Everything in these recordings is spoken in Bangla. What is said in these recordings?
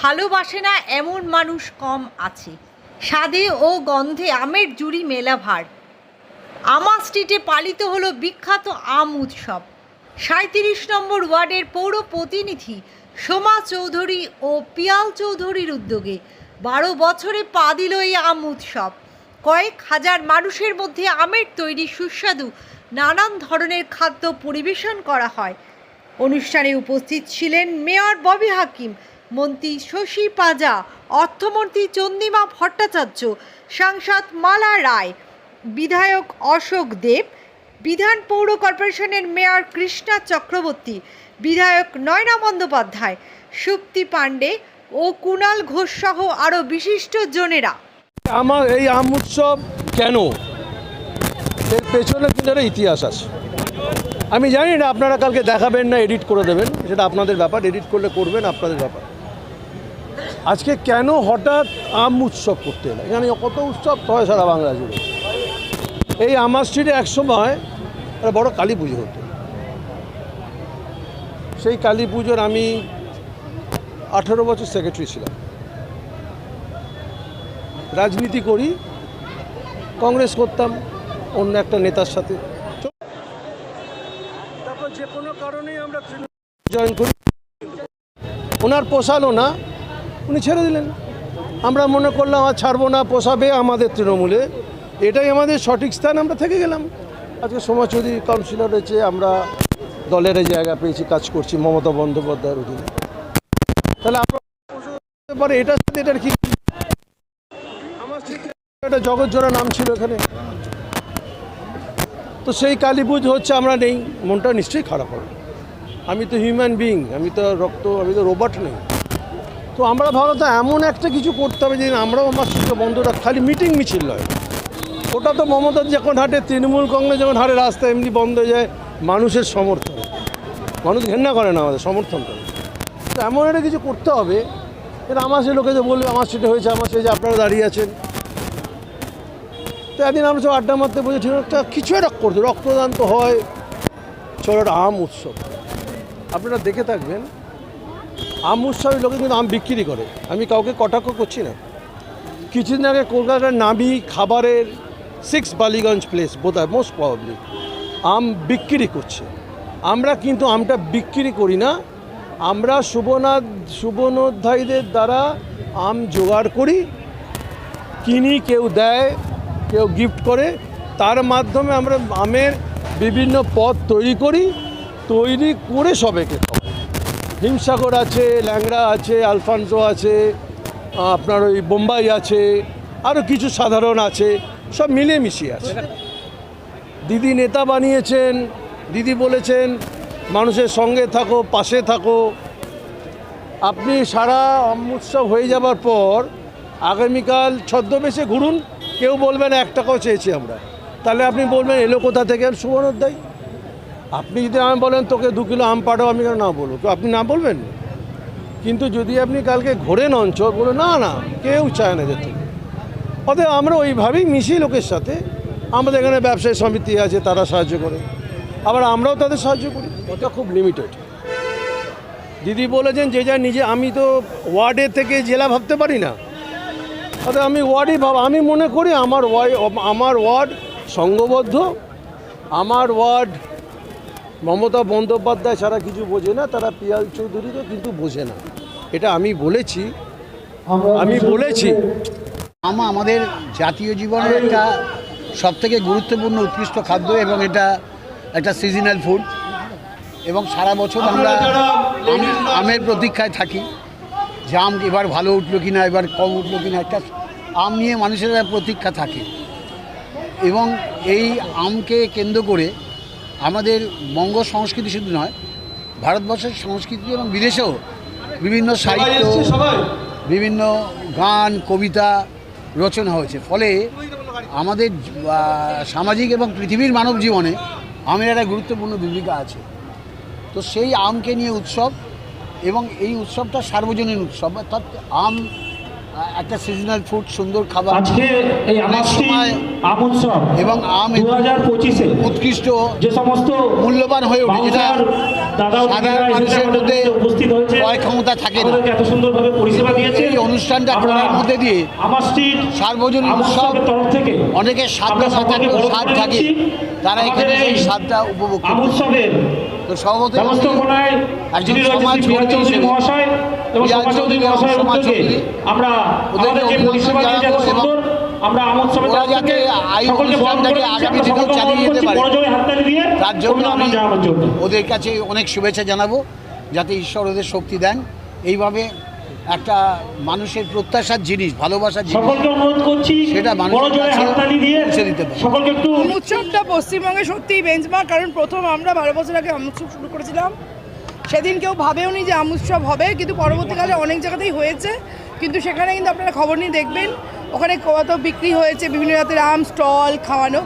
ভালোবাসে না এমন মানুষ কম আছে। স্বাদে ও গন্ধে আমের জুড়ি মেলা ভার আমা স্ট্রিটে পালিত হলো বিখ্যাত আম উৎসব। সাঁত্রিশ নম্বর ওয়ার্ডের পৌর প্রতিনিধি সোমা চৌধুরী ও পিয়াল চৌধুরীর উদ্যোগে বারো বছরে পা দিল এই আম উৎসব। কয়েক হাজার মানুষের মধ্যে আমের তৈরি সুস্বাদু, নানান ধরনের খাদ্য পরিবেশন করা হয়। অনুষ্ঠানে উপস্থিত ছিলেন মেয়র ববি হাকিম মন্ত্রী শশী পাজা, অর্থমন্ত্রী চন্দিমা ভট্টাচার্য, সাংসদ মালা রায়, বিধায়ক অশোক দেব, বিধান পৌর কর্পোরেশনের মেয়র কৃষ্ণা চক্রবর্তী, বিধায়ক নয়না বন্দ্যোপাধ্যায়, সুপ্তি পাণ্ডে ও কুণাল ঘোষ সহ আরও বিশিষ্ট জনেরা। আমার এই আম উৎসব কেন? এর পেছনে কিন্তু একটা ইতিহাস আছে? আমি জানি না, আপনারা কালকে দেখাবেন না এডিট করে দেবেন। সেটা আপনাদের ব্যাপার এডিট করলে করবেন, আপনাদের ব্যাপার। আজকে কেন হঠাৎ আম উৎসব করতে এলো এখানে কত উৎসব, হয় সারা বাংলা জুড়ে। এই আমার স্ট্রিটে একসময় একটা বড় কালী পুজো হতো। সেই কালী পুজোর আমি আঠেরো বছর সেক্রেটারি ছিলাম। রাজনীতি করি, কংগ্রেস করতাম, অন্য একটা নেতার সাথে। তারপর যে কোনো কারণেই আমরা জয়েন করি। ওনার পোষালো না উনি ছেড়ে দিলেন। আমরা মনে করলাম, আর ছাড়বো না, পোষাবে আমাদের তৃণমূলে। এটাই আমাদের সঠিক স্থান, আমরা থেকে গেলাম। আজকে সমাজ চৌধুরী কাউন্সিলর রয়েছে আমরা দলের এই জায়গা পেয়েছি, কাজ করছি মমতা বন্দ্যোপাধ্যায়ের অধীনে। তাহলে আমরা পারে এটার সাথে এটার কি? আমার একটা জগৎ জোড়া নাম ছিল এখানে। তো সেই কালী পুজো হচ্ছে, আমরা নেই, মনটা নিশ্চয়ই খারাপ হবে। আমি তো হিউম্যান বিইং আমি তো রক্ত, আমি তো রোবট নেই। তো আমরা ভালো তো এমন একটা কিছু করতে হবে যে আমরাও আমার সঙ্গে বন্ধুরা খালি মিটিং মিছিল নয়। ওটা তো মমতা যখন হাটে, তৃণমূল কংগ্রেস যখন হাটে, রাস্তা এমনি বন্ধ হয়ে যায়, মানুষের সমর্থন। মানুষ ঘেন্না করে না আমাদের, সমর্থন করে। তো এমন একটা কিছু করতে হবে এটা আমার সে লোকে যে বলবে, আমার সেটা হয়েছে, আমার সে যে আপনারা দাঁড়িয়ে আছেন। তো একদিন আমরা সব আড্ডা মারতে বলছি ঠিক একটা কিছু একটা করতে রক্তদান তো হয় চলো একটা আম উৎসব। আপনারা দেখে থাকবেন আম উৎসবে লোকে কিন্তু আম বিক্রি করে। আমি কাউকে কটাক্ষ করছি না। কিছুদিন আগে কলকাতার নামি খাবারের সিক্স বালিগঞ্জ প্লেস বোধহয় মোস্ট প্রবাবলি আম বিক্রি করছে। আমরা কিন্তু আমটা বিক্রি করি না। আমরা শুভনাথ শুভনোধ্যায়ীদের দ্বারা আম জোগাড় করি। কিনি, কেউ দেয়, কেউ গিফট করে। তার মাধ্যমে আমরা আমের বিভিন্ন পদ তৈরি করি। তৈরি করে সবাইকে খাওয়াই। হিমসাগর আছে, ল্যাংড়া আছে, আলফানসো আছে, আপনার ওই বোম্বাই আছে আরও কিছু সাধারণ আছে, সব মিলিয়ে মিশিয়ে আছে। দিদি নেতা বানিয়েছেন, দিদি বলেছেন, মানুষের সঙ্গে থাকো, পাশে থাকো। আপনি সারা উৎসব হয়ে যাবার পর আগামীকাল ছদ্মবেশে ঘুরুন, কেউ বলবেন এক টাকাও চেয়েছি আমরা। তাহলে আপনি বলবেন, এলো কোথা থেকে? সুবর্ণোদ্যায় আপনি যদি আমি বলেন তোকে দু কিলো আম পাঠাও আমি কেন না বলব? তো আপনি না বলবেন? কিন্তু যদি আপনি কালকে ঘোরেন অঞ্চল বলে না না কেউ চায় না যেতে। অতএব আমরা ওইভাবেই মিশি লোকের সাথে। আমাদের এখানে ব্যবসায়ী সমিতি আছে তারা সাহায্য করে। আবার আমরাও তাদের সাহায্য করি। ওটা খুব লিমিটেড দিদি বলেছেন যে যা নিজে আমি তো ওয়ার্ডে থেকে জেলা ভাবতে পারি না। অর্থাৎ আমি ওয়ার্ডই ভাব আমি মনে করি আমার ওয়ার্ড আমার ওয়ার্ড সংঘবদ্ধ আমার ওয়ার্ড মমতা বন্দ্যোপাধ্যায় ছাড়া কিছু বোঝে না তারা পিয়াল চৌধুরীও কিন্তু বোঝে না। এটা আমি বলেছি আমি বলেছি। আমা আমাদের জাতীয় জীবনের একটা সবথেকে গুরুত্বপূর্ণ উৎকৃষ্ট খাদ্য এবং এটা একটা সিজনাল ফুড এবং সারা বছর আমরা আমের প্রতীক্ষায় থাকি যে আম এবার ভালো উঠল কিনা এবার কম উঠল কিনা একটা আম নিয়ে মানুষের প্রতীক্ষা থাকে। এবং এই আমকে কেন্দ্র করে আমাদের বঙ্গ সংস্কৃতি শুধু নয় ভারতবর্ষের সংস্কৃতি এবং বিদেশেও বিভিন্ন সাহিত্য বিভিন্ন গান কবিতা রচনা হয়েছে। ফলে আমাদের সামাজিক এবং পৃথিবীর মানব জীবনে আমের একটা গুরুত্বপূর্ণ ভূমিকা আছে। তো সেই আমকে নিয়ে উৎসব এবং এই উৎসবটা সার্বজনীন উৎসব। অর্থাৎ আম একটা সিজনাল ফুড সুন্দর খাবার। আজকে এই অনেক সময় আম উৎসব। এবং আম দু হাজার পঁচিশে উৎকৃষ্ট যে সমস্ত মূল্যবান হয়ে ওঠে যেটা সাধারণ মানুষের মধ্যে উপস্থিত হয়েছে। ক্রয় ক্ষমতা থাকে না। এত সুন্দরভাবে পরিষেবা দিয়েছে। এই অনুষ্ঠানটা করার মধ্যে দিয়ে আমার স্ট্রিট সার্বজনীন উৎসব তরফ থেকে অনেকের না সকলকে স্বাদ থাকে তারা এখানে এই স্বাদটা উপভোগ করতে উৎসবের তো সভাপতি একজন সমাজ মহাশয়। এবং পিয়াল চৌধুরী চৌধুরী মহাশয়ের উদ্যোগে আমরা আমাদের যে পরিষেবা দিয়েছে এত সুন্দর আমরা আম উৎসবের যাতে সকলকে বরণ করে আগামী দিনেও চালিয়ে যেতে পারে। হাততালি দিয়ে তার জন্য আমি ওদের কাছে অনেক শুভেচ্ছা জানাব যাতে ঈশ্বর ওদের শক্তি দেন এইভাবে একটা মানুষের প্রত্যাশার জিনিস ভালোবাসার জিনিস সকলকে অনুরোধ করছি সেটা মানুষের বড় জোরে কাছে হাততালি দিয়ে দিতে পারে। সকলকে একটু উৎসবটা পশ্চিমবঙ্গে সত্যিই বেঞ্চমার্ক কারণ প্রথম আমরা বারো বছর আগে আম শুরু করেছিলাম সেদিন কেউ ভাবেওনি যে আম উৎসব হবে, কিন্তু পরবর্তীকালে অনেক জায়গাতেই হয়েছে। কিন্তু সেখানে কিন্তু আপনারা খবর নিয়ে দেখবেন, ওখানে কত বিক্রি হয়েছে, বিভিন্ন জাতের আম, স্টল, খাওয়ানো।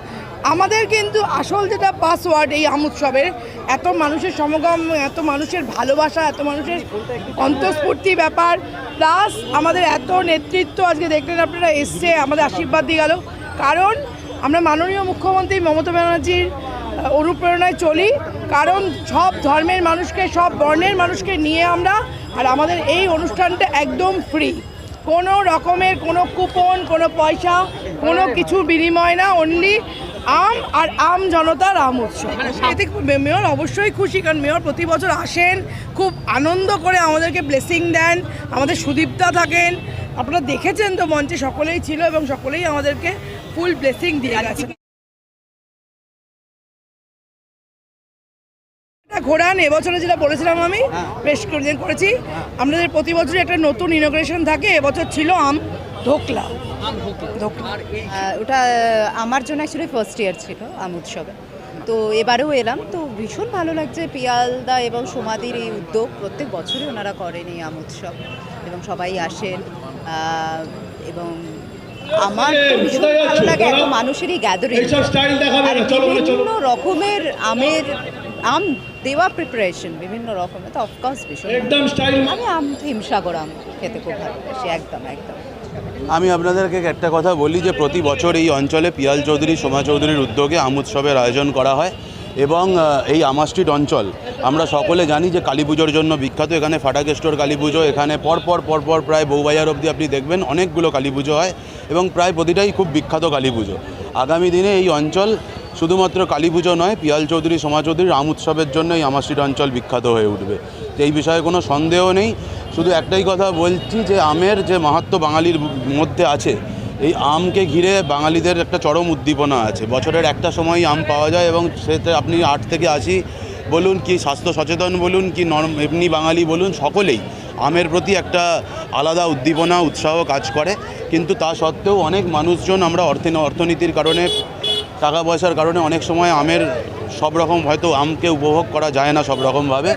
আমাদের কিন্তু আসল যেটা পাসওয়ার্ড এই আম উৎসবের এত মানুষের সমাগম, এত মানুষের ভালোবাসা, এত মানুষের অন্তঃস্ফূর্তি ব্যাপার। প্লাস আমাদের এত নেতৃত্ব আজকে দেখলেন আপনারা এসছে, আমাদের আশীর্বাদ দিয়ে গেল। কারণ আমরা মাননীয় মুখ্যমন্ত্রী মমতা ব্যানার্জির অনুপ্রেরণায় চলি, কারণ সব ধর্মের মানুষকে, সব বর্ণের মানুষকে নিয়ে আমরা, আর আমাদের এই অনুষ্ঠানটা একদম ফ্রি কোনো রকমের কোনো কুপন কোনো পয়সা, কোনো কিছু বিনিময় না অনলি আম আর আম জনতার আম উৎসব। এতে মেয়র অবশ্যই খুশি, কারণ মেয়র প্রতি বছর আসেন, খুব আনন্দ করে আমাদেরকে ব্লেসিং দেন, আমাদের সুদীপ্তা থাকেন। আপনারা দেখেছেন তো মঞ্চে, সকলেই ছিল এবং সকলেই আমাদেরকে ফুল ব্লেসিং দিয়ে গেছে ঘোরান এবছরে যেটা বলেছিলাম আমি বেশ কিছুদিন করেছি। আমাদের প্রতি বছরই একটা নতুন ইনোগ্রেশন থাকে এবছর ছিল আম ধোকলা ধোকলা ওটা আমার জন্য অ্যাকচুয়ালি ফার্স্ট ইয়ার ছিল আম উৎসবে। তো এবারেও এলাম তো ভীষণ ভালো লাগছে। পিয়ালদা এবং সোমাদির এই উদ্যোগ প্রত্যেক বছরই ওনারা করেন এই আম উৎসব। এবং সবাই আসেন এবং আমার ভীষণ ভালো লাগে এত মানুষেরই গ্যাদারিং বিভিন্ন রকমের আমের আম দেওয়া প্রিপারেশন বিভিন্ন রকমের তো অফকোর্স ভীষণ। আমি আম হিমসাগর আম খেতে খুব ভালোবাসি একদম একদম। আমি আপনাদেরকে একটা কথা বলি যে প্রতি বছর এই অঞ্চলে পিয়াল চৌধুরী সোমা চৌধুরীর উদ্যোগে আম উৎসবের আয়োজন করা হয় এবং এই আমা স্ট্রিট অঞ্চল। আমরা সকলে জানি যে কালী পুজোর জন্য বিখ্যাত এখানে ফাটাকে স্টোর কালী পুজো এখানে পরপর পরপর প্রায় বউবাজার অবধি আপনি দেখবেন অনেকগুলো কালী পুজো হয় এবং প্রায় প্রতিটাই খুব বিখ্যাত কালী পুজো। আগামী দিনে এই অঞ্চল শুধুমাত্র কালী পুজো নয়, পিয়াল চৌধুরী, সোমা চৌধুরীর আম উৎসবের জন্যই এই আমা অঞ্চল বিখ্যাত হয়ে উঠবে। এই বিষয়ে কোনো সন্দেহ নেই। শুধু একটাই কথা বলছি যে, আমের যে মাহাত্ম বাঙালির মধ্যে আছে, এই আমকে ঘিরে বাঙালিদের একটা চরম উদ্দীপনা আছে। বছরের একটা সময় আম পাওয়া যায় এবং সেতে আপনি আট থেকে আশি বলুন কি স্বাস্থ্য সচেতন বলুন কি নর্ম এমনি বাঙালি বলুন, সকলেই আমের প্রতি একটা আলাদা উদ্দীপনা, উৎসাহ কাজ করে। কিন্তু তা সত্ত্বেও অনেক মানুষজন আমরা অর্থ, অর্থনীতির কারণে টাকা পয়সার কারণে অনেক সময় আমের সব রকম হয়তো আমকে উপভোগ করা যায় না সব রকমভাবে।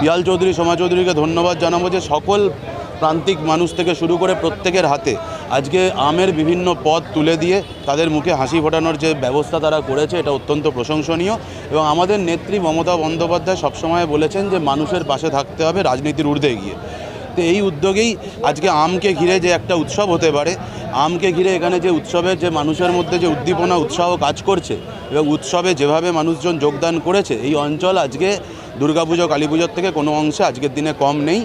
পিয়াল চৌধুরী, সোমা চৌধুরীকে ধন্যবাদ জানাব যে সকল প্রান্তিক মানুষ থেকে শুরু করে প্রত্যেকের হাতে আজকে আমের বিভিন্ন পদ তুলে দিয়ে তাদের মুখে হাসি ফোটানোর যে ব্যবস্থা তারা করেছে, এটা অত্যন্ত প্রশংসনীয়। এবং আমাদের নেত্রী মমতা বন্দ্যোপাধ্যায় সবসময় বলেছেন যে মানুষের পাশে থাকতে হবে, রাজনীতির ঊর্ধ্বে গিয়ে তো এই উদ্যোগেই আজকে আমকে ঘিরে যে একটা উৎসব হতে পারে, আমকে ঘিরে এখানে যে উৎসবের যে মানুষের মধ্যে যে উদ্দীপনা, উৎসাহ কাজ করছে এবং উৎসবে যেভাবে মানুষজন যোগদান করেছে, এই অঞ্চল আজকে দুর্গাপুজো কালী পুজোর থেকে কোনো অংশে আজকের দিনে কম নেই।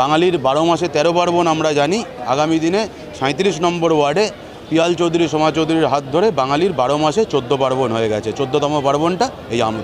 বাঙালির বারো মাসে তেরো পার্বণ আমরা জানি, আগামী দিনে সাঁত্রিশ নম্বর ওয়ার্ডে পিয়াল চৌধুরী, সোমা চৌধুরীর হাত ধরে বাঙালির বারো মাসে চোদ্দ পার্বণ হয়ে গেছে, চোদ্দোতম পার্বণটা এই আম